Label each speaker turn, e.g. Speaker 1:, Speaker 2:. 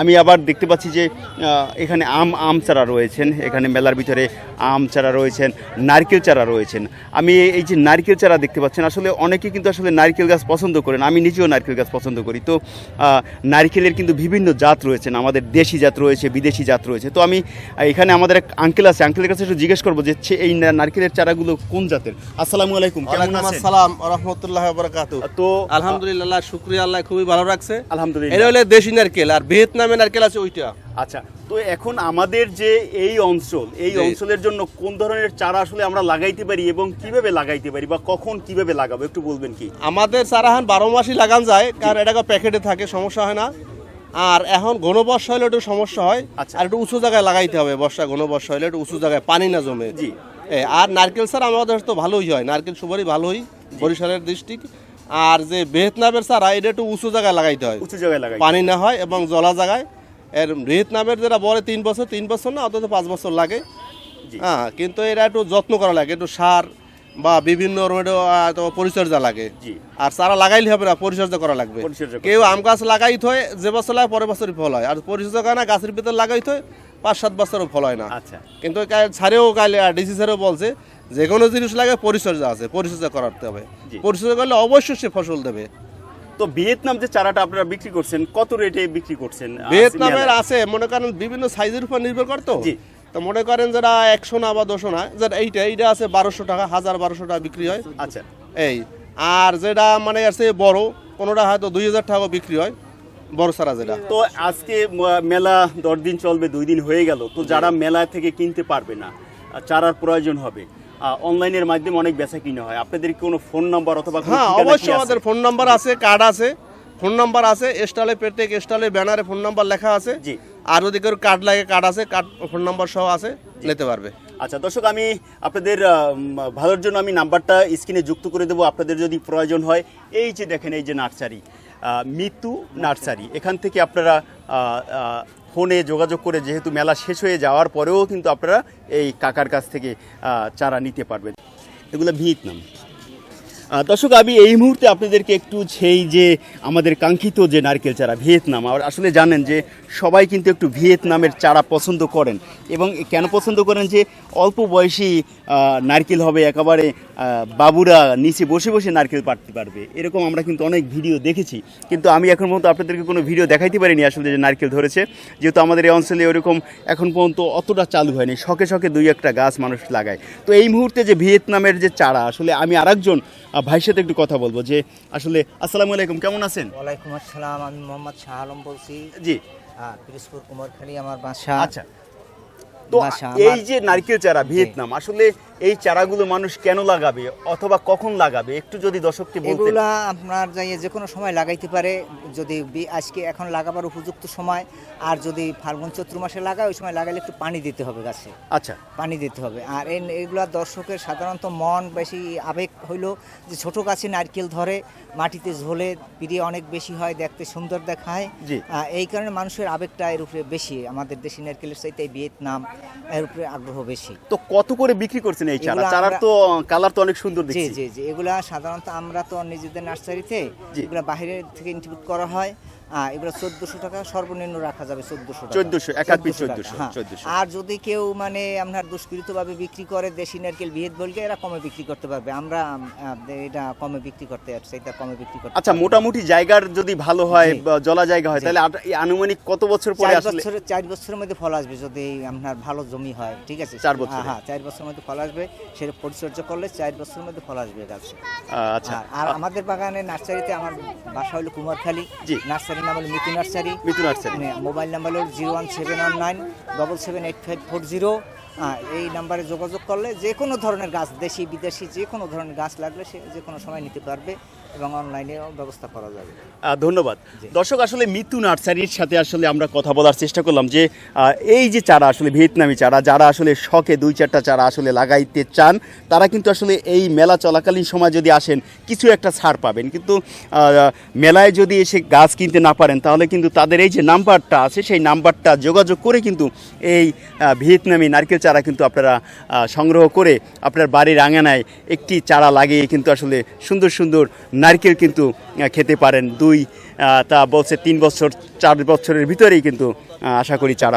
Speaker 1: আমি আবার দেখতে পাচ্ছি যে এখানে আম আম চারা রয়েছেন এখানে মেলার ভিতরে আম চারা রয়েছেন নারকেল চারা রয়েছেন। আমি এই যে নারকেল চারা দেখতে পাচ্ছেন আসলে অনেকে কিন্তু আসলে নারকেল গাছ পছন্দ করেন আমি নিজেও নারকেল গাছ পছন্দ করি। তো নারকেলের কিন্তু বিভিন্ন জাত রয়েছেন আমাদের দেশি জাত রয়েছে বিদেশি জাত রয়েছে। তো আমি এখানে আমাদের এক আঙ্কেল আছে আঙ্কেলের কাছে একটু জিজ্ঞেস করব যে এই নারকেলের চারাগুলো কোন জাতের? আসসালামু আলাইকুম কেমন
Speaker 2: ওয়ালাইকুম
Speaker 1: আছেন?
Speaker 2: আসসালাম রহমতুল্লাহ বরকাত
Speaker 1: তো
Speaker 2: আলহামদুলিল্লাহ শুক্রিয়া আল্লাহ খুবই ভালো রাখছে।
Speaker 1: আলহামদুলিল্লাহ।
Speaker 2: এটা হলে দেশি নারকেল আর ভিয়েতনামে নারকেল আছে ওইটা।
Speaker 1: আচ্ছা তো এখন আমাদের যে এই অঞ্চল এই অঞ্চলের জন্য কোন ধরনের চারা আসলে আমরা লাগাইতে পারি এবং কীভাবে লাগাইতে পারি বা কখন কীভাবে লাগাবো একটু বলবেন কি?
Speaker 2: আমাদের চারাহান বারো মাসই লাগান যায় কারণ এটা প্যাকেটে থাকে সমস্যা হয় না। আর এখন ঘন বর্ষা হলে একটু সমস্যা হয়
Speaker 1: আচ্ছা।
Speaker 2: আর একটু উঁচু জায়গায় লাগাইতে হবে বর্ষা ঘন বর্ষা হলে একটু উঁচু জায়গায় পানি না জমে।
Speaker 1: জি।
Speaker 2: আর নারকেল স্যার আমাদের তো ভালোই হয় নারকেল সুপারি ভালোই বরিশালের ডিস্ট্রিক্ট। আর যে ভিয়েতনামের চারা এটা একটু উঁচু জায়গায় লাগাইতে হয়।
Speaker 1: উঁচু জায়গায় লাগাই
Speaker 2: পানি না হয় এবং জলা জায়গায়। এর ভিয়েতনামের যেটা বলে তিন বছর তিন বছর না অন্তত পাঁচ বছর লাগে। হ্যাঁ কিন্তু এরা একটু যত্ন করা লাগে একটু সার বা বিভিন্ন পরিচর্যা লাগে। আর চারা লাগাইলে হবে না পরিচর্যা করা লাগবে। কেউ আম গাছ লাগাই থয় যে বছর লাগে পরের বছরই ফল হয়। আর পরিচর্যা করে না গাছের ভিতরে লাগাই থয় পাঁচ সাত বছরও ফল হয় না।
Speaker 1: আচ্ছা।
Speaker 2: কিন্তু ছাড়েও কালে ডিসি স্যারও বলছে যে কোনো জিনিস লাগে পরিচর্যা আছে পরিচর্যা করাতে হবে। পরিচর্যা করলে অবশ্যই সে ফসল দেবে।
Speaker 1: তো ভিয়েতনাম যে চারাটা আপনারা বিক্রি করছেন কত রেটে বিক্রি করছেন?
Speaker 2: ভিয়েতনামের আছে মনে করেন বিভিন্ন সাইজের উপর নির্ভর করতো তো। মনে করেন যেটা একশো না বা দুশো না যেটা এইটা এইটা আছে বারোশো টাকা হাজার বারোশো টাকা বিক্রি হয়।
Speaker 1: আচ্ছা।
Speaker 2: এই আর যেটা মানে আছে বড় কোনোটা হয়তো দুই হাজার টাকা বিক্রি হয় বড় সারা যেটা।
Speaker 1: তো আজকে মেলা দশ দিন চলবে দুই দিন হয়ে গেল তো যারা মেলা থেকে কিনতে পারবে না চারার প্রয়োজন হবে। অনলাইনের মাধ্যমে অনেক বেচা কিনা হয়। আপনাদের কোনো ফোন নাম্বার অথবা
Speaker 2: হ্যাঁ অবশ্যই আমাদের ফোন নাম্বার আছে কার্ড আছে। ফোন নাম্বার আছে স্টলে প্রত্যেক স্টলে ব্যানারে ফোন নাম্বার লেখা আছে।
Speaker 1: জি।
Speaker 2: আর যদি কেউ কার্ড লাগে কার্ড আছে কার্ড ফোন নাম্বার সহ আছে নিতে পারবে।
Speaker 1: আচ্ছা দর্শক আমি আপনাদের ভালোর জন্য আমি নাম্বারটা স্ক্রিনে যুক্ত করে দেবো। আপনাদের যদি প্রয়োজন হয় এই যে দেখেন এই যে নার্সারি মিতু নার্সারি এখান থেকে আপনারা ফোনে যোগাযোগ করে যেহেতু মেলা শেষ হয়ে যাওয়ার পরেও কিন্তু আপনারা এই কাকার কাছ থেকে চারা নিতে পারবেন। এগুলো ভিয়েতনাম। দর্শক, আমি এই মুহূর্তে আপনাদেরকে একটু সেই যে আমাদের কাঙ্ক্ষিত যে নারকেল চারা, ভিয়েতনাম, আর আসলে জানেন যে সবাই কিন্তু একটু ভিয়েতনামের চারা পছন্দ করেন এবং কেন পছন্দ করেন যে অল্প বয়সী নারকেল হবে একেবারে বাবুরা নিচে বসে বসে নারকেল পাড়তে পারবে। এরকম আমরা কিন্তু অনেক ভিডিও দেখেছি। কিন্তু আমি এখন পর্যন্ত আপনাদেরকে কোনো ভিডিও দেখাইতে পারিনি আসলে যে নারকেল ধরেছে। যেহেতু আমাদের এই অঞ্চলে ওরকম এখন পর্যন্ত অতটা চালু হয়নি, শখে শখে দুই একটা গাছ মানুষ লাগায়। তো এই মুহূর্তে যে ভিয়েতনামের যে চারা, আসলে আমি আরেকজন ভাইয়ের সাথে একটু কথা বলব যে আসলে আসসালামু আলাইকুম কেমন আছেন?
Speaker 3: ওয়ালাইকুম আসসালাম আমি মোহাম্মদ শাহ আলম বলছি।
Speaker 1: জি।
Speaker 3: পিরিজপুর কুমারখালী আমার বাসা।
Speaker 1: আচ্ছা। তো এই যে নারকেল চারা ভিয়েতনাম আসলে এই চারাগুলো মানুষ কেন লাগাবে অথবা কখন লাগাবে? একটু যদি দর্শককে বলতেন।
Speaker 3: এগুলা আপনার যাই যে কোনো সময় লাগাইতে পারে। যদি আজকে এখন লাগাবার উপযুক্ত সময় আর যদি ফাল্গুন চৈত্র মাসে লাগায় ওই সময় লাগালে একটু পানি দিতে হবে গাছে।
Speaker 1: আচ্ছা।
Speaker 3: পানি দিতে হবে। আর এগুলা দর্শকের সাধারণত মন বেশি আবেগ হইল যে ছোট গাছে নারকেল ধরে মাটিতে ঝোলে পিড়িয়ে অনেক বেশি হয় দেখতে সুন্দর দেখায়। এই কারণে মানুষের আবেগটা এর উপরে বেশি। আমাদের দেশি নারকেলের চাইতে ভিয়েতনাম এর উপরে আগ্রহ বেশি।
Speaker 1: তো কত করে বিক্রি করছেন এই চারা। চারার তো কালার তো অনেক সুন্দর
Speaker 3: জি
Speaker 1: দেখছি।
Speaker 3: জি জি। এগুলা সাধারণত আমরা তো নিজেদের নার্সারিতে। এগুলা বাইরে থেকে ইনপুট করা হয়। আহ, এগুলো চোদ্দশো টাকা সর্বনিম্ন রাখা যাবে চোদ্দশো
Speaker 1: 1400, এক হাত পিছ
Speaker 3: 1400
Speaker 1: 1400,
Speaker 3: হ্যাঁ।
Speaker 1: 1400
Speaker 3: আর যদি কেউ মানে আপনার দুষ্কৃতভাবে বিক্রি করে দেশি নারকেল বিহেদ বলকে এরা কমে বিক্রি করতে পারবে। আমরা এটা কমে বিক্রি করতে সেটা কমে বিক্রি করতে
Speaker 1: আচ্ছা মোটামুটি জায়গার যদি ভালো হয় জলা জায়গা হয় তাহলে আনুমানিক কত বছর পরে
Speaker 3: চার
Speaker 1: আসলে
Speaker 3: বছরের চার বছরের মধ্যে ফল আসবে যদি আপনার ভালো জমি হয় ঠিক আছে?
Speaker 1: চার বছর।
Speaker 3: হ্যাঁ চার বছরের মধ্যে ফল আসবে সেটা পরিচর্যা করলে চার বছরের মধ্যে ফল আসবে গাছে।
Speaker 1: আচ্ছা।
Speaker 3: আর- আর আমাদের বাগানে নার্সারিতে আমার বাসা হলো কুমারখালী।
Speaker 1: জি।
Speaker 3: নার্সারির নাম হলো মিতু নার্সারি
Speaker 1: মিতু নার্সারি
Speaker 3: মানে মোবাইল নাম্বার হলো zero one seven one nine double seven eight five four zero. এই নাম্বারে যোগাযোগ করলে যে কোনো ধরনের গাছ দেশি বিদেশি যে কোনো ধরনের গাছ লাগলে সে যে কোনো সময় নিতে পারবে এবং অনলাইনেও ব্যবস্থা করা যাবে।
Speaker 1: ধন্যবাদ। দর্শক আসলে মিতু নার্সারির সাথে আসলে আমরা কথা বলার চেষ্টা করলাম যে এই যে চারা আসলে ভিয়েতনামি চারা যারা আসলে শখে দুই চারটা চারা আসলে লাগাইতে চান তারা কিন্তু আসলে এই মেলা চলাকালীন সময় যদি আসেন কিছু একটা ছাড় পাবেন। কিন্তু মেলায় যদি এসে গাছ কিনতে না পারেন তাহলে কিন্তু তাদের এই যে নাম্বারটা আছে সেই নাম্বারটা যোগাযোগ করে কিন্তু এই ভিয়েতনামি নারকেল চারা কিন্তু আপনারা সংগ্রহ করে আপনার বাড়ির আঙানায় একটি চারা লাগিয়ে কিন্তু আসলে সুন্দর সুন্দর নারকেল কিন্তু খেতে পারেন। দুই তা বলছে তিন বছর, চার বছরের ভিতরেই কিন্তু আশা করি চারা